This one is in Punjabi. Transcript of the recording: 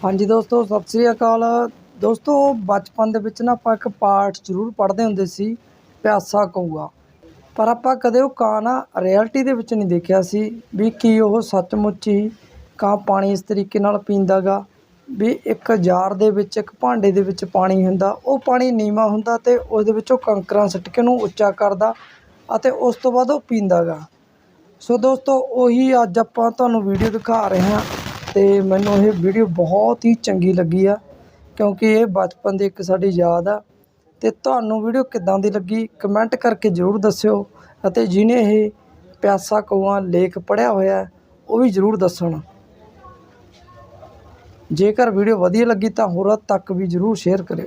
ਹਾਂਜੀ ਦੋਸਤੋ, ਸਤਿ ਸ੍ਰੀ ਅਕਾਲ। ਦੋਸਤੋ, ਬਚਪਨ ਦੇ ਵਿੱਚ ਨਾ ਆਪਾਂ ਇੱਕ ਪਾਠ ਜ਼ਰੂਰ ਪੜ੍ਹਦੇ ਹੁੰਦੇ ਸੀ, ਪਿਆਸਾ ਕਊਆ ਪਰ ਆਪਾਂ ਕਦੇ ਉਹ ਕਾਂ ਨਾ ਰਿਐਲਿਟੀ ਦੇ ਵਿੱਚ ਨਹੀਂ ਦੇਖਿਆ ਸੀ ਵੀ ਕੀ ਉਹ ਸੱਚਮੁੱਚ ਹੀ ਕਾਂ ਪਾਣੀ ਇਸ ਤਰੀਕੇ ਨਾਲ ਪੀਂਦਾ ਗਾ ਵੀ ਇੱਕ ਜਾਰ ਦੇ ਵਿੱਚ, ਇੱਕ ਭਾਂਡੇ ਦੇ ਵਿੱਚ ਪਾਣੀ ਹੁੰਦਾ, ਉਹ ਪਾਣੀ ਨੀਵਾਂ ਹੁੰਦਾ ਤੇ ਉਹਦੇ ਵਿੱਚੋਂ ਕੰਕਰਾਂ ਸਿੱਟ ਕੇ ਉਹਨੂੰ ਉੱਚਾ ਕਰਦਾ ਅਤੇ ਉਸ ਤੋਂ ਬਾਅਦ ਉਹ ਪੀਂਦਾ ਗਾ ਸੋ ਦੋਸਤੋ, ਉਹੀ ਅੱਜ ਆਪਾਂ ਤੁਹਾਨੂੰ ਵੀਡੀਓ ਦਿਖਾ ਰਹੇ ਹਾਂ। ਅਤੇ ਮੈਨੂੰ ਇਹ ਵੀਡੀਓ ਬਹੁਤ ਹੀ ਚੰਗੀ ਲੱਗੀ ਆ, ਕਿਉਂਕਿ ਇਹ ਬਚਪਨ ਦੀ ਇੱਕ ਸਾਡੀ ਯਾਦ ਆ। ਅਤੇ ਤੁਹਾਨੂੰ ਵੀਡੀਓ ਕਿੱਦਾਂ ਦੀ ਲੱਗੀ, ਕਮੈਂਟ ਕਰਕੇ ਜ਼ਰੂਰ ਦੱਸਿਓ ਅਤੇ ਜਿਹਨੇ ਇਹ ਪਿਆਸਾ ਕੌਆ ਲੇਖ ਪੜ੍ਹਿਆ ਹੋਇਆ, ਉਹ ਵੀ ਜ਼ਰੂਰ ਦੱਸਣ। ਜੇਕਰ ਵੀਡੀਓ ਵਧੀਆ ਲੱਗੀ ਤਾਂ ਹੋਰਾਂ ਤੱਕ ਵੀ ਜ਼ਰੂਰ ਸ਼ੇਅਰ ਕਰਿਓ।